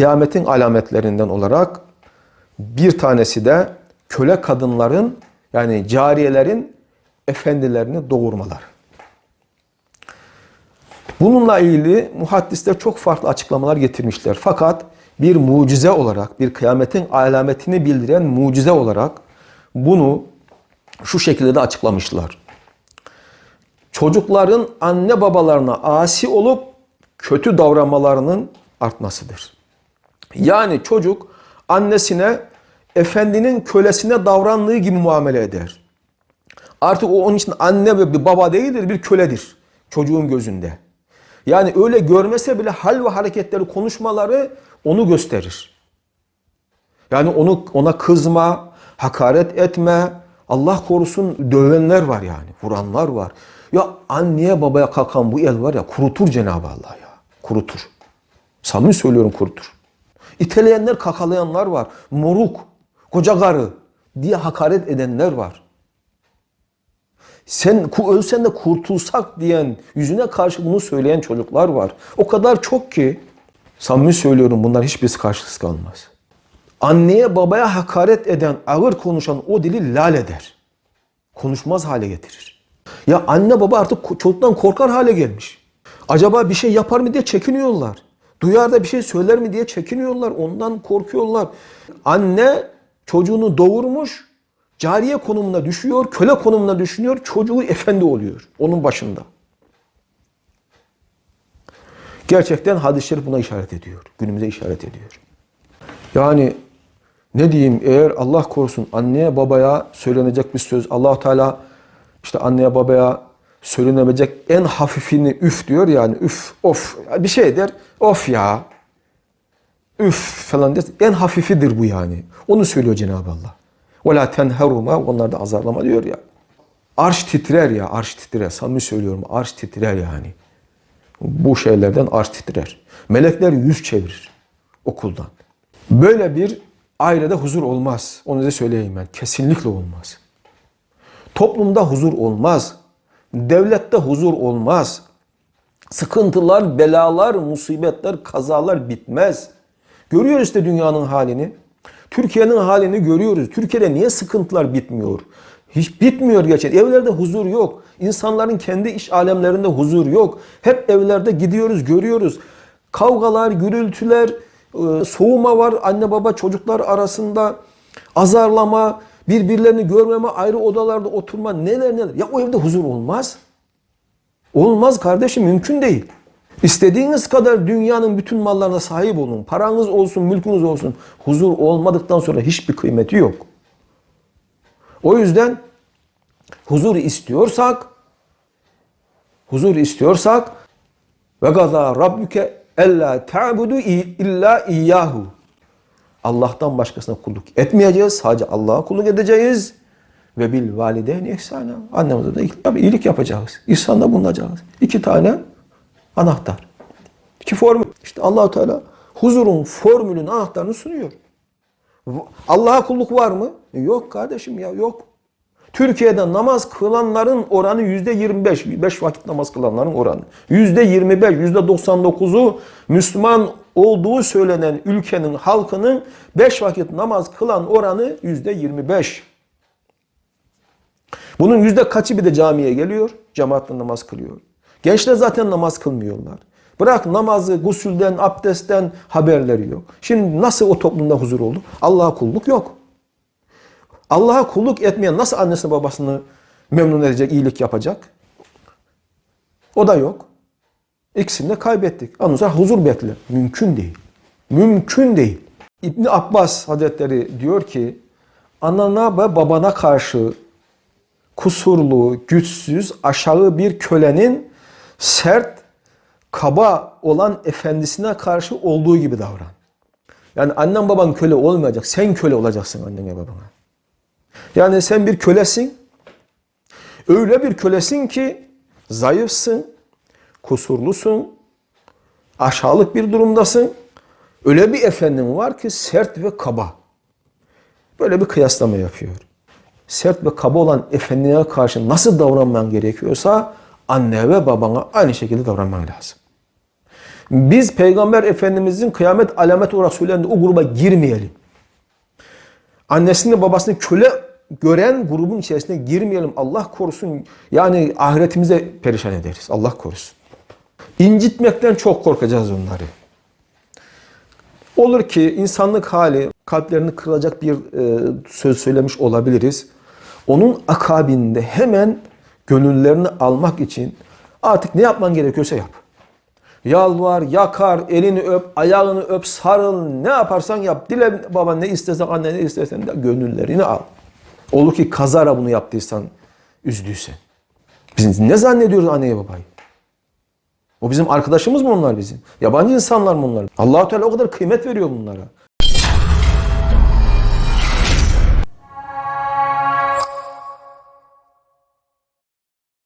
kıyametin alametlerinden olarak bir tanesi de köle kadınların yani cariyelerin efendilerini doğurmaları. Bununla ilgili muhaddisler çok farklı açıklamalar getirmişler. Fakat bir mucize olarak, bir kıyametin alametini bildiren mucize olarak bunu şu şekilde de açıklamışlar. Çocukların anne babalarına asi olup kötü davranmalarının artmasıdır. Yani çocuk annesine efendinin kölesine davrandığı gibi muamele eder. Artık o onun için anne ve bir baba değildir, bir köledir çocuğun gözünde. Yani öyle görmese bile hal ve hareketleri, konuşmaları onu gösterir. Yani onu ona kızma, hakaret etme, Allah korusun dövenler var yani, vuranlar var. Ya anneye babaya kalkan bu el var ya kurutur Cenab-ı Allah ya. Kurutur. Samimi söylüyorum kurutur. İteleyenler, kakalayanlar var. Moruk, koca karı diye hakaret edenler var. Sen ölsen de kurtulsak diyen, yüzüne karşı bunu söyleyen çocuklar var. O kadar çok ki, samimi söylüyorum bunlar hiçbirisi karşılıksız kalmaz. Anneye babaya hakaret eden, ağır konuşan o dili lal eder. Konuşmaz hale getirir. Ya anne baba artık çocuktan korkar hale gelmiş. Acaba bir şey yapar mı diye çekiniyorlar. Duyar da bir şey söyler mi diye çekiniyorlar. Ondan korkuyorlar. Anne çocuğunu doğurmuş, cariye konumuna düşüyor, köle konumuna düşünüyor, çocuğu efendi oluyor onun başında. Gerçekten hadis-i şerif buna işaret ediyor. Günümüze işaret ediyor. Yani ne diyeyim eğer Allah korusun anneye babaya söylenecek bir söz allah Teala işte anneye babaya söylenebilecek en hafifini üf diyor yani üf of bir şey der of ya üf falan der. En hafifidir bu yani. Onu söylüyor Cenab-ı Allah. Ve la tenheruma onlar da azarlama diyor ya. Arş titrer ya arş titrer. Samimi söylüyorum arş titrer yani. Bu şeylerden arş titrer. Melekler yüz çevirir okuldan. Böyle bir ailede huzur olmaz. Onu da söyleyeyim ben. Kesinlikle olmaz. Toplumda huzur olmaz. Devlette huzur olmaz. Sıkıntılar, belalar, musibetler, kazalar bitmez. Görüyoruz işte dünyanın halini. Türkiye'nin halini görüyoruz. Türkiye'de niye sıkıntılar bitmiyor? Hiç bitmiyor gerçekten. Evlerde huzur yok. İnsanların kendi iş alemlerinde huzur yok. Hep evlerde gidiyoruz, görüyoruz. Kavgalar, gürültüler, e, soğuma var anne baba çocuklar arasında. Azarlama, birbirlerini görmeme, ayrı odalarda oturma neler neler. Ya o evde huzur olmaz. Olmaz kardeşim mümkün değil. İstediğiniz kadar dünyanın bütün mallarına sahip olun. Paranız olsun, mülkünüz olsun. Huzur olmadıktan sonra hiçbir kıymeti yok. O yüzden huzur istiyorsak huzur istiyorsak ve gaza rabbuke ella ta'budu illa iyyahu. Allah'tan başkasına kulluk etmeyeceğiz. Sadece Allah'a kulluk edeceğiz. Ve bil valideyni ihsana. Annemize de iyilik yapacağız. İhsanda bulunacağız. İki tane anahtar. İki formül. İşte Allahu Teala huzurun formülün anahtarını sunuyor. Allah'a kulluk var mı? Yok kardeşim ya yok. Türkiye'de namaz kılanların oranı yüzde 25. Beş vakit namaz kılanların oranı. Yüzde 25, yüzde 99'u Müslüman olduğu söylenen ülkenin halkının beş vakit namaz kılan oranı yüzde 25. Bunun yüzde kaçı bir de camiye geliyor, cemaatle namaz kılıyor. Gençler zaten namaz kılmıyorlar. Bırak namazı, gusülden, abdestten haberleri yok. Şimdi nasıl o toplumda huzur oldu? Allah'a kulluk yok. Allah'a kulluk etmeyen nasıl annesini babasını memnun edecek, iyilik yapacak? O da yok. İkisini de kaybettik. Sonra huzur bekle. Mümkün değil. Mümkün değil. İbni Abbas Hazretleri diyor ki anana ve babana karşı kusurlu, güçsüz, aşağı bir kölenin sert, kaba olan efendisine karşı olduğu gibi davran. Yani annen baban köle olmayacak. Sen köle olacaksın annene babana. Yani sen bir kölesin. Öyle bir kölesin ki zayıfsın, kusurlusun, aşağılık bir durumdasın. Öyle bir efendin var ki sert ve kaba. Böyle bir kıyaslama yapıyor. Sert ve kaba olan efendine karşı nasıl davranman gerekiyorsa anne ve babana aynı şekilde davranman lazım. Biz Peygamber Efendimizin kıyamet alamet olarak söylendiği o gruba girmeyelim. Annesini babasını köle gören grubun içerisine girmeyelim. Allah korusun. Yani ahiretimize perişan ederiz. Allah korusun. İncitmekten çok korkacağız onları. Olur ki insanlık hali kalplerini kırılacak bir e, söz söylemiş olabiliriz. Onun akabinde hemen gönüllerini almak için artık ne yapman gerekiyorsa yap. Yalvar, yakar, elini öp, ayağını öp, sarıl, ne yaparsan yap. Dile baban ne istersen, anne ne istersen de gönüllerini al. Olur ki kazara bunu yaptıysan, üzdüysen. Biz ne zannediyoruz anneye babayı? O bizim arkadaşımız mı onlar bizim? Yabancı insanlar mı onlar? allah Teala o kadar kıymet veriyor bunlara.